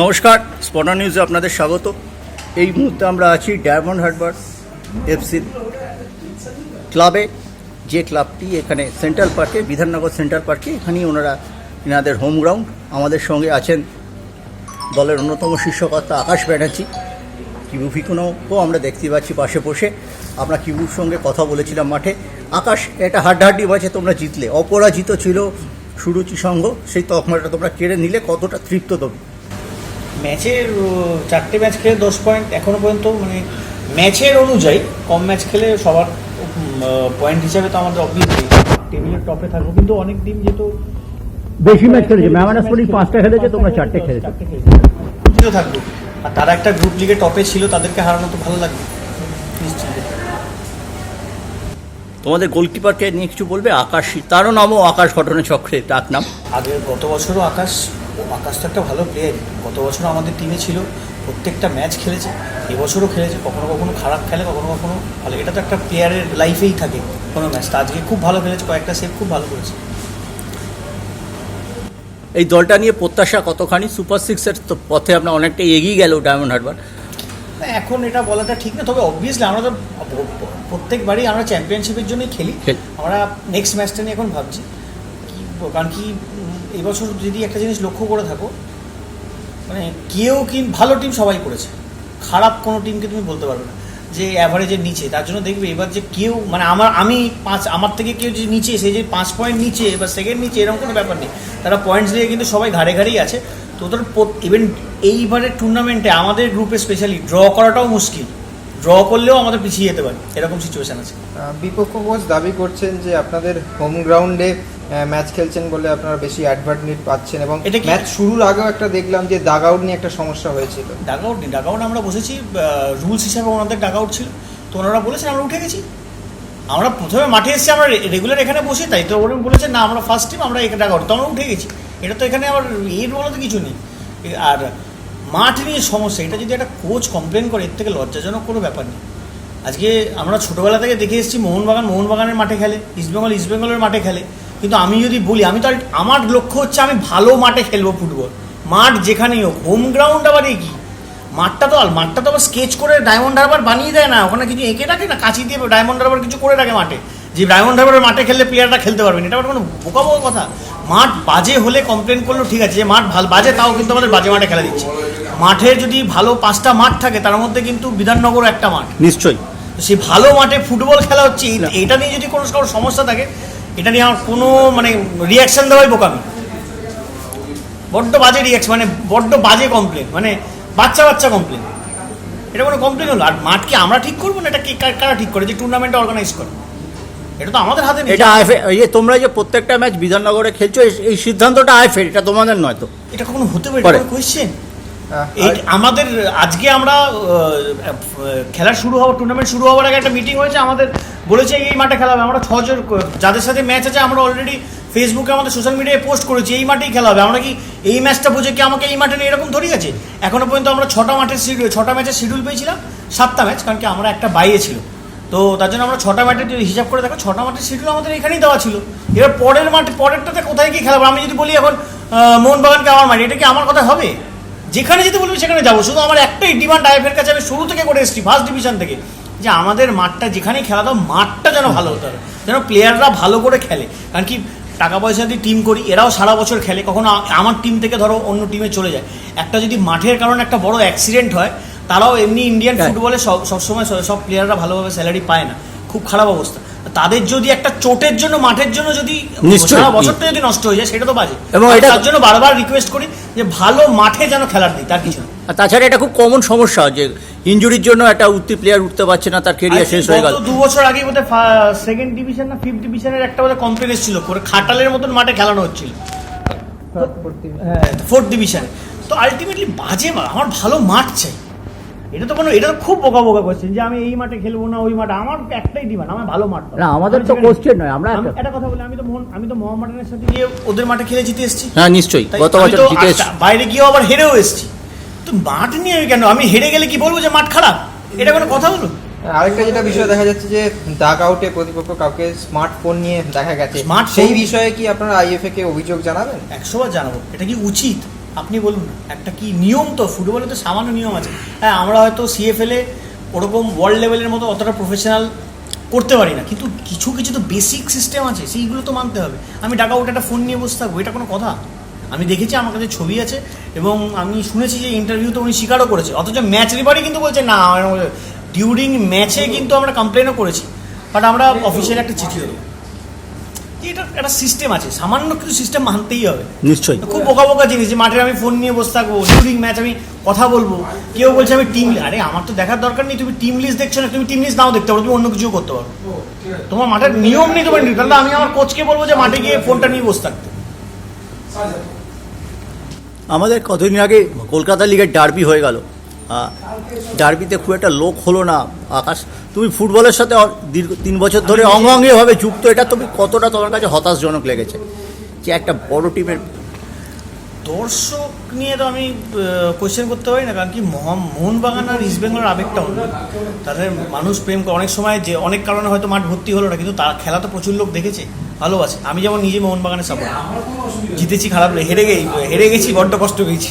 নমস্কার স্পটা নিউজে আপনাদের স্বাগত। এই মুহূর্তে আমরা আছি ডায়মন্ড হারবার এফসি ক্লাবে। যে ক্লাবটি এখানে সেন্ট্রাল পার্কে, বিধাননগর সেন্ট্রাল পার্কে, এখানেই ওনারা, এনাদের হোম গ্রাউন্ড। আমাদের সঙ্গে আছেন দলের অন্যতম শীর্ষকর্তা আকাশ ব্যানার্জি। কিবু ফিকুনোকেও আমরা দেখতে পাচ্ছি পাশে বসে। আমরা কিবুর সঙ্গে কথা বলেছিলাম মাঠে। আকাশ, এটা হাড্ডাহাড্ডি ম্যাচে তোমরা জিতলে। অপরাজিত ছিল সুরুচি সংঘ। সেই তকমাটা তোমরা কেড়ে নিলে কতটা তৃপ্ত তুমি ম্যাচের চারটে ম্যাচ খেলে দশ পয়েন্ট এখনও পর্যন্ত মানে ম্যাচের অনুযায়ী কম ম্যাচ খেলে সবার পয়েন্ট হিসাবে তো আমাদের অবভিয়াসলি টেবিলের টপে থাকব কিন্তু অনেক দিন যেহেতু বেশি ম্যাচ খেলেছে মেমানাসপুরি পাঁচটা খেলেছে তোমরা চারটে খেলেছো খুশিও থাকব। আর তারা একটা গ্রুপ লিগে টপে ছিল তাদেরকে হারানো তো ভালো লাগবে। তোমাদের গোলকিপারকে নিয়ে কিছু বলবে? আকাশ তারও নামও আকাশ ঘটনা চক্রে ডাক নাম আগের গত বছরও আকাশ ও আকাশ তো একটা ভালো প্লেয়ার গত বছর আমাদের টিমে ছিল প্রত্যেকটা ম্যাচ খেলেছে এবছরও খেলেছে কখনো কখনো খারাপ খেলে কখনো কখনো ভালো। এটা তো একটা প্লেয়ারের লাইফেই থাকে কোনো ম্যাচটা আজকে খুব ভালো খেলেছে কয়েকটা সেভ খুব ভালো করেছে। এই দলটা নিয়ে প্রত্যাশা কতখানি? সুপার সিক্সের তো পথে আপনার অনেকটা এগিয়ে গেল ডায়মন্ড হারবার এখন এটা বলাটা ঠিক না তবে অবভিয়াসলি আমরা তো প্রত্যেকবারই আমরা চ্যাম্পিয়নশিপের জন্যই খেলি। আমরা নেক্সট ম্যাচটা নিয়ে এখন ভাবছি। কারণ কি এবছর যদি একটা জিনিস লক্ষ্য করে থাকো মানে কেউ কি ভালো টিম সবাই করেছে। খারাপ কোনো টিমকে তুমি বলতে পারবে না। যে অ্যাভারেজের নিচে, তার জন্য দেখবে এবার যে কেউ মানে আমার আমি পাঁচ আমার থেকে কেউ যে নিচে সে যে পাঁচ পয়েন্ট নিচে বা সেকেন্ড নিচে এরকম কোনো ব্যাপার নেই। তারা পয়েন্টস নিয়ে কিন্তু সবাই ঘাড়ে ঘাড়েই আছে। তো ওদের ইভেন এইবারের টুর্নামেন্টে আমাদের গ্রুপে স্পেশালি ড্র করাটাও মুশকিল। ড্র করলেও আমাদের পিছিয়ে যেতে পারে। এরকম সিচুয়েশন আছে। বিপক্ষ কোচ দাবি করছেন যে আপনাদের হোম গ্রাউন্ডে ম্যাচ খেলছেন বলে আপনারা বেশি অ্যাডভান্টেজ পাচ্ছেন এবং এটা ম্যাচ শুরুর আগেও একটা দেখলাম যে দাগ আউট নিয়ে একটা সমস্যা হয়েছিল। ডাক আউট নেই। ডাক আউট আমরা বসেছি রুলস হিসাবে ওনাদের ডাক আউট ছিল। তো ওনারা বলেছেন আমরা উঠে গেছি। আমরা প্রথমে মাঠে এসেছি আমরা রেগুলার এখানে বসি তাই তো ওরা বলেছেন না আমরা ফার্স্ট টিম আমরা এখানে ডাক আউট তো আমরা উঠে গেছি। এটা তো এখানে আবার এর বলা তো কিছু নেই। আর মাঠ নিয়ে সমস্যা এটা যদি একটা কোচ কমপ্লেন করে এর থেকে লজ্জাজনক কোনো ব্যাপার নেই। আজকে আমরা ছোটোবেলা থেকে দেখে এসেছি মোহনবাগান মোহনবাগানের মাঠে খেলে ইস্টবেঙ্গল ইস্টবেঙ্গলের মাঠে খেলে। কিন্তু আমি যদি বলি আমি তো আমার লক্ষ্য হচ্ছে আমি ভালো মাঠে খেলব ফুটবল। মাঠ যেখানেই হোক হোম গ্রাউন্ড আবার এ কি মাঠটা তো মাঠটা তো আবার স্কেচ করে ডায়মন্ড হারবার বানিয়ে দেয় না ওখানে কিছু এঁকে রাখে না কাঁচি দিয়ে ডায়মন্ড হারবার কিছু করে রাখে মাঠে। যে ডায়মন্ড হারবারের মাঠে খেললে প্লেয়াররা খেলতে পারবেন এটা আবার কোনো বোকা বোকা কথা। মাঠ বাজে হলে কমপ্লেন করলেও ঠিক আছে যে মাঠ ভালো বাজে তাও কিন্তু আমাদের বাজে মাঠে খেলা দিচ্ছে। মাঠের যদি ভালো পাঁচটা মাঠ থাকে তার মধ্যে কিন্তু বিধাননগর একটা মাঠ। নিশ্চয়ই। সে ভালো মাঠে ফুটবল খেলা হচ্ছে এই- এটা নিয়ে যদি কোনো কারোর সমস্যা থাকে এটা নিয়ে আমার কোনো মানে রিয়াকশন দেওয়াই বোকামি। বড্ড বাজে রিয়াকশন মানে বড্ড বাজে কমপ্লেন মানে বাচ্চা বাচ্চা কমপ্লেন এটা কোনো কমপ্লেন হলো? আর মাঠ কি আমরা ঠিক করব না? এটা কি কারা- ঠিক করে যে টুর্নামেন্ট অর্গানাইজ করে? এটা তো আমাদের হাতে এটা আইফে ইয়ে তোমরা যে প্রত্যেকটা ম্যাচ বিধাননগরে খেলছো এই- এই সিদ্ধান্তটা আইফের এটা তোমাদের নয় তো। এটা কখনো হতে পারে। কোয়েশ্চেন এই আমাদের আজকে আমরা খেলা শুরু হওয়ার টুর্নামেন্ট শুরু হওয়ার আগে একটা মিটিং হয়েছে, আমাদের বলেছে এই মাঠে খেলা হবে। আমরা ছজন, যাদের সাথে ম্যাচ আছে, আমরা অলরেডি ফেসবুকে আমাদের সোশ্যাল মিডিয়ায় পোস্ট করেছি, এই মাঠেই খেলা হবে। আমরা কি এই ম্যাচটা বুঝে কি আমাকে এই মাঠে নিয়ে এরকম ধরি আছে? এখনও পর্যন্ত আমরা ছটা মাঠের শিডিউল ছটা ম্যাচের শিডিউল পেয়েছিলাম, সাতটা ম্যাচ কারণ কি আমরা একটা বাইরে ছিল। তো তার জন্য আমরা ছটা ম্যাচের যদি হিসাব করে দেখো, ছটা মাঠের শিডিউল আমাদের এখানেই দেওয়া ছিল। এবার পরের মাঠ, পরেরটাতে কোথায় কি খেলাবো আমি যদি বলি এখন মোহনবাগানকে আমার মাঠে এটা কি আমার কথা হবে? যেখানে যেতে বলবি সেখানে যাব। শুধু আমার একটাই ডিমান্ড আইএফের কাছে। আমি শুরু থেকে করে এসেছি ফার্স্ট ডিভিশন থেকে। যে আমাদের মাঠটা যেখানেই খেলা দাও মাঠটা যেন ভালো হতে হবে যেন প্লেয়াররা ভালো করে খেলে। কারণ কি টাকা পয়সা দিয়ে টিম করি এরাও সারা বছর খেলে। কখনো আমার টিম থেকে ধরো অন্য টিমে চলে যায়। একটা যদি মাঠের কারণে একটা বড় অ্যাক্সিডেন্ট হয় তারাও এমনি ইন্ডিয়ান। ফুটবলে সব সবসময় সব- সব প্লেয়াররা ভালোভাবে স্যালারি পায় না। খুব খারাপ অবস্থা। তাদের যদি একটা চোটের জন্য মাঠের জন্য যদি। সারা বছরটা যদি নষ্ট হয়ে যায় সেটা তো বাজে। এবং এটা- তার জন্য বারবার রিকোয়েস্ট করি যে ভালো মাঠে যেন খেলার দিই তার কিছু আর তাছাড়া এটা খুব কমন সমস্যা যে ইঞ্জুরির জন্য একটা উঠতি প্লেয়ার উঠতে পারছে না তার কেরিয়ার শেষ হয়ে গেল। দু বছর আগে বোধহয় সেকেন্ড ডিভিশন না ফিফথ ডিভিশনের একটা বোধহয় কমপ্লেন ছিল করে খাটালের মতন মাঠে খেলানো হচ্ছিল। হ্যাঁ ফোর্থ ডিভিশন তো আলটিমেটলি বাজে আমার ভালো মাঠ চাই। এটা তো কোনো এটা তো খুব বোকা বোকা কোশ্চেন যে আমি এই মাঠে খেলব না ওই মাঠে আমার একটাই ডিমান্ড আমার ভালো মাঠ না, আমাদের তো question নয়, আমরা একটা- কথা বলি আমি তো মোহন আমি তো মোহামেডানের সাথে গিয়ে ওদের মাঠে খেলে জিতে এসেছি হ্যাঁ নিশ্চয়ই। গত বছর জিতে আচ্ছা, বাইরে গিয়েও আবার হেরেও এসেছি। তো মাঠ নিয়ে আমি কেন? আমি হেরে গেলে কি বলব যে মাঠ খারাপ? এটা কোনো কথা হলো? আরেকটা যেটা বিষয় দেখা যাচ্ছে যে দাগ আউটে প্রতিপক্ষ কাউকে স্মার্টফোন নিয়ে দেখা গেছে? সেই বিষয়ে কি আপনারা আইএফএ কে অভিযোগ জানাবেন? একশো বার জানাব। এটা কি উচিত? আপনি বলুন না, একটা কি নিয়ম তো? ফুটবলে তো সামান্য নিয়ম আছে। হ্যাঁ আমরা হয়তো সিএফএলে ওরকম ওয়ার্ল্ড লেভেলের মতো অতটা প্রফেশনাল করতে পারি না। কিন্তু কিছু কিছু তো বেসিক সিস্টেম আছে, সেইগুলো তো মানতে হবে। আমি টাকা ওটা একটা ফোন নিয়ে বসে থাকব, এটা কোনো কথা? আমি দেখেছি আমার কাছে ছবি আছে এবং আমি শুনেছি যে ইন্টারভিউতে উনি স্বীকারও করেছে। অথচ ম্যাচ রিফারি কিন্তু বলছে, না ডিউরিং ম্যাচে কিন্তু আমরা কমপ্লেনও করেছি। বাট আমরা অফিসিয়াল একটা চিঠিও দেবো। এটা একটা সিস্টেম আছে? সামান্য কিছু সিস্টেম মানতেই হবে। নিশ্চয়ই। খুব বোকা বোকা জিনিস যে মাঠে আমি ফোন নিয়ে বসে থাকব ডিউরিং ম্যাচ আমি কথা বলব। কেউ বলছে আমি টিম আরে আমার তো দেখার দরকার নেই তুমি টিম লিস্ট দেখছ না তুমি টিম লিস্ট নাও দেখতে পারো তুমি অন্য কিছুও করতে পারো। তোমার মাঠের নিয়ম নেই তোমার তাহলে আমি আমার কোচকে বলব যে মাঠে গিয়ে ফোনটা নিয়ে বসে থাকতে। আমাদের কতদিন আগে কলকাতা লিগের ডার্বি হয়ে গেল। ডার্বিতে খুব একটা লোক হলো না আকাশ। তুমি ফুটবলের সাথে দীর্ঘ তিন বছর ধরে অঙ্গাঙ্গিভাবে যুক্ত এটা তুমি কতটা তোমার কাছে হতাশজনক লেগেছে যে একটা বড় টিমের দর্শক নিয়ে তো আমি কোয়েশ্চেন করতে পারি না কারণ কি মহা- মোহনবাগান আর ইস্ট বেঙ্গলের আবেগটা অন্য। তাদের মানুষ প্রেম করে অনেক সময় যে অনেক কারণে হয়তো মাঠ ভর্তি হলো না কিন্তু তার খেলা তো প্রচুর লোক দেখেছে ভালোবাসে। আমি যেমন নিজে মোহনবাগানের সাপোর্ট জিতেছি খারাপ হেরে গেছি হেরে গেছি বড্ড কষ্ট পেয়েছি।